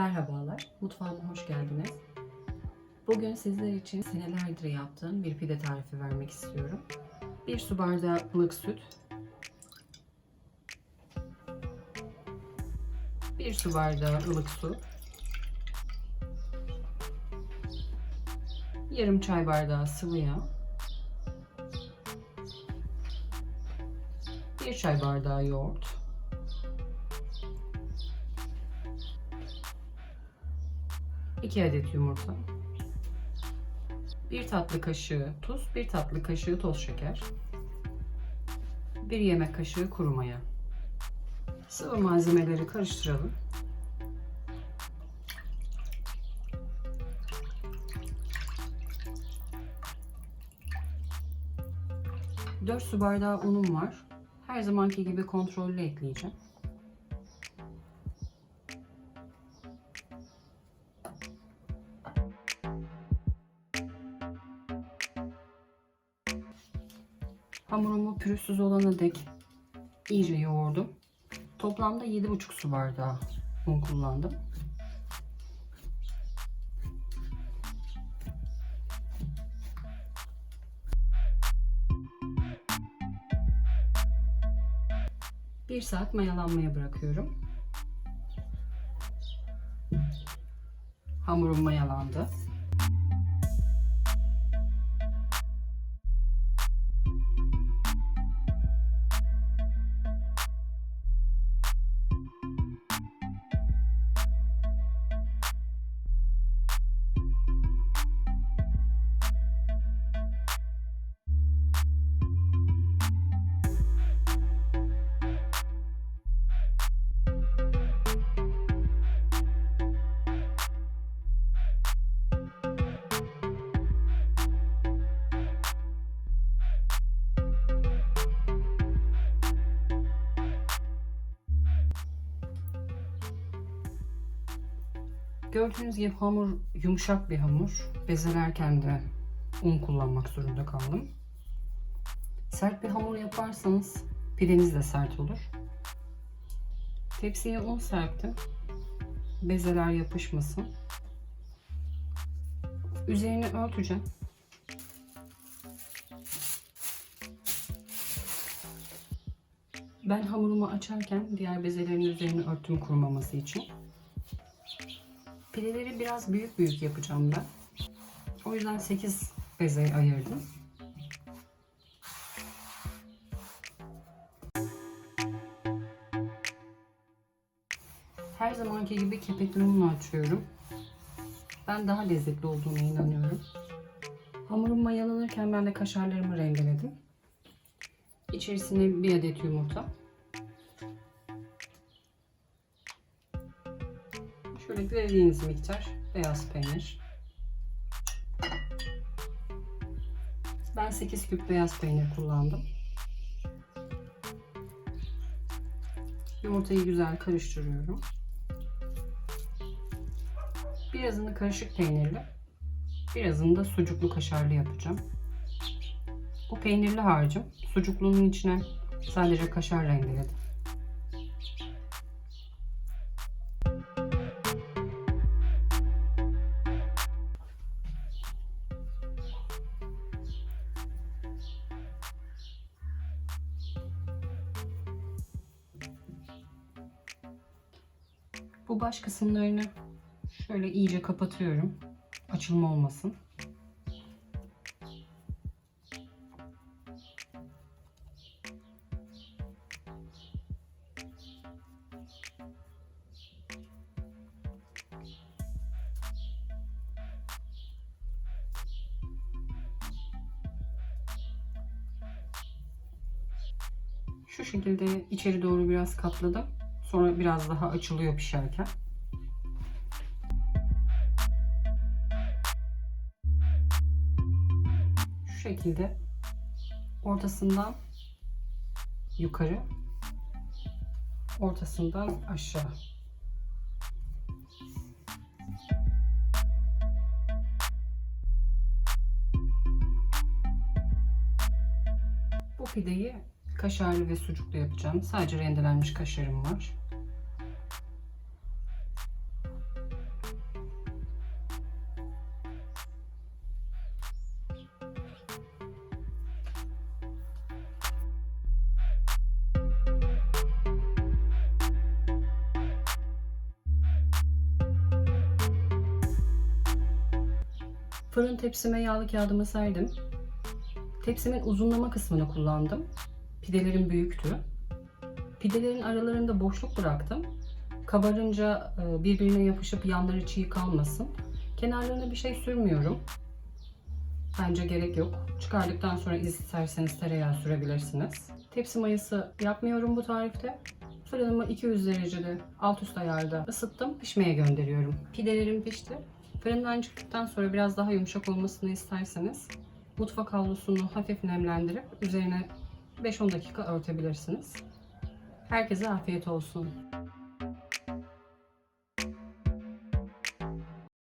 Merhabalar, mutfağıma hoş geldiniz. Bugün sizler için senelerdir yaptığım bir pide tarifi vermek istiyorum. Bir su bardağı ılık süt, bir su bardağı ılık su, yarım çay bardağı sıvı yağ, bir çay bardağı yoğurt, iki adet yumurta, bir tatlı kaşığı tuz, bir tatlı kaşığı toz şeker, bir yemek kaşığı kuru maya. Sıvı malzemeleri karıştıralım. Dört su bardağı unum var. Her zamanki gibi kontrollü ekleyeceğim. Hamurumu pürüzsüz olana dek iyice yoğurdum. Toplamda 7,5 su bardağı un kullandım. Bir saat mayalanmaya bırakıyorum. Hamurum mayalandı. Gördüğünüz gibi hamur yumuşak bir hamur. Bezelerken de un kullanmak zorunda kaldım. Sert bir hamur yaparsanız pideniz de sert olur. Tepsiye un serptim. Bezeler yapışmasın. Üzerini örteceğim. Ben hamurumu açarken diğer bezelerin üzerini örttüm kurumaması için. Pideleri biraz büyük büyük yapacağım ben. O yüzden 8 beze ayırdım. Her zamanki gibi kepekli unla açıyorum. Ben daha lezzetli olduğuna inanıyorum. Hamurum mayalanırken ben de kaşarlarımı rendeledim. İçerisine bir adet yumurta. Şöyle dilediğiniz miktar beyaz peynir. Ben 8 küp beyaz peynir kullandım. Yumurtayı güzel karıştırıyorum. Birazını karışık peynirli, birazını da sucuklu kaşarlı yapacağım. Bu peynirli harcım. Sucuklunun içine sadece kaşar rendeledim. Bu baş kısımlarını şöyle iyice kapatıyorum. Açılma olmasın. Şu şekilde içeri doğru biraz katladım. Sonra biraz daha açılıyor pişerken. Şu şekilde ortasından yukarı, ortasından aşağı. Bu pideyi kaşarlı ve sucuklu yapacağım. Sadece rendelenmiş kaşarım var. Fırın tepsime yağlı kağıdımı serdim. Tepsimin uzunlama kısmını kullandım. Pidelerim büyüktü. Pidelerin aralarında boşluk bıraktım. Kabarınca e, birbirine yapışıp yanları çiğ kalmasın. Kenarlarına bir şey sürmüyorum. Bence gerek yok. Çıkardıktan sonra isterseniz tereyağı sürebilirsiniz. Tepsi mayası yapmıyorum bu tarifte. Fırınımı 200 derecede alt üst ayarda ısıttım. Pişmeye gönderiyorum. Pidelerim pişti. Fırından çıktıktan sonra biraz daha yumuşak olmasını isterseniz mutfak havlusunu hafif nemlendirip üzerine 5-10 dakika örtebilirsiniz. Herkese afiyet olsun.